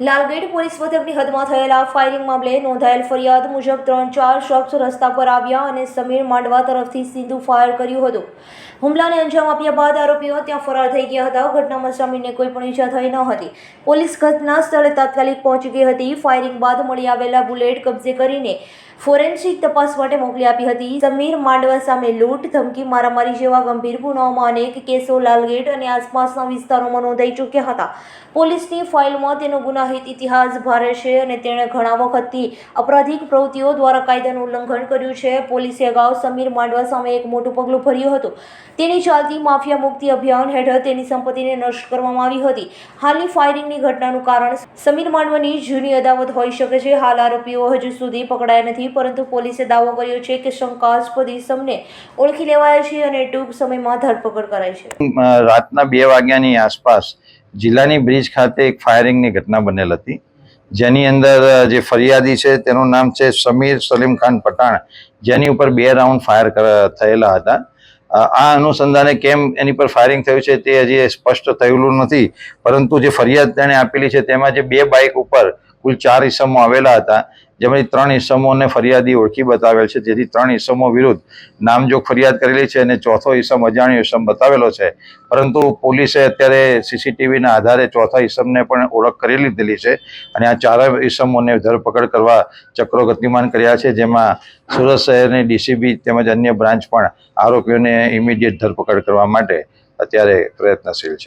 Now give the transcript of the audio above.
Lalgate police મથકની હદમાં થયેલા firing મામલે નોંધાયેલ ફરિયાદ મુજબ ત્રણ ચાર શખ્સ રસ્તા પર આવ્યા અને સમીર માંડવા તરફથી સીધું ફાયર કર્યું હતું. હુમલાને અંજામ આપ્યા બાદ આરોપીઓ ત્યાં ફરાર થઈ ગયા હતા. ઘટનામાં સમીરને કોઈ પણ ઈજા થઈ ન હતી. પોલીસ ઘટના સ્થળે તાત્કાલિક પહોંચી ગઈ હતી. ફાયરિંગ બાદ મળી આવેલા બુલેટ કબજે કરીને ફોરેન્સિક તપાસ માટે મોકલી આપી હતી. સમીર માંડવા સામે લૂંટ, ધમકી, મારામારી જેવા ગંભીર ગુનાઓમાં અનેક કેસો લાલગેટ અને આસપાસના વિસ્તારોમાં નોંધાઈ ચૂક્યા હતા. પોલીસની ફાઇલમાં તેનો ગુનાહિત ઇતિહાસ ભારે છે અને તેણે ઘણા વખતથી અપરાધિક પ્રવૃત્તિઓ દ્વારા કાયદાનું ઉલ્લંઘન કર્યું છે. પોલીસે અગાઉ સમીર માંડવા સામે એક મોટું પગલું ભર્યું હતું. તેની ચાલતી માફિયા મુક્તિ અભિયાન હેઠળ તેની સંપત્તિને નષ્ટ કરવામાં આવી હતી. હાલની ફાયરિંગની ઘટનાનું કારણ સમીર માંડવાની જૂની અદાવત હોઈ શકે છે. હાલ આરોપીઓ હજુ સુધી પકડાયા નથી. પરંતુ પોલીસે દાવો કર્યો છે કે શંકાસ્પદ ઇસમને ઓળખી લેવાયા છે અને ટૂંક સમયમાં ધરપકડ કરાઈ છે. રાતના બે વાગ્યાની આસપાસ જિલ્લાની બ્રિજ ખાતે એક ફાયરિંગની ઘટના બનેલ હતી. જેની અંદર જે ફરિયાદી છે તેનું નામ છે સમીર સલીમ ખાન પઠાણ, જેની ઉપર બે રાઉન્ડ ફાયર થયેલા હતા. આ અનુસંધાને કેમ એની પર ફાયરિંગ થયું છે તે હજી સ્પષ્ટ થયેલું નથી, પરંતુ જે ફરિયાદ તેણે આપેલી છે તેમાં જે બે બાઇક ઉપર કુલ ચાર ઈસમો આવેલા હતા જેમાંથી ત્રણ ઈસમોને ફરિયાદી ઓળખી બતાવેલ છે. જેથી ત્રણ ઈસમો વિરુદ્ધ નામજોગ ફરિયાદ કરેલી છે અને ચોથો ઈસમ અજાણ્યો ઇસમ બતાવેલો છે. પરંતુ પોલીસે અત્યારે સીસીટીવીના આધારે ચોથા ઈસમને પણ ઓળખ કરી લીધેલી છે અને આ ચાર ઈસમોને ધરપકડ કરવા ચક્રો ગતિમાન કર્યા છે, જેમાં સુરત શહેરની ડીસીબી તેમજ અન્ય બ્રાન્ચ પણ આરોપીઓને ઇમિડિયેટ ધરપકડ કરવા માટે અત્યારે પ્રયત્નશીલ છે.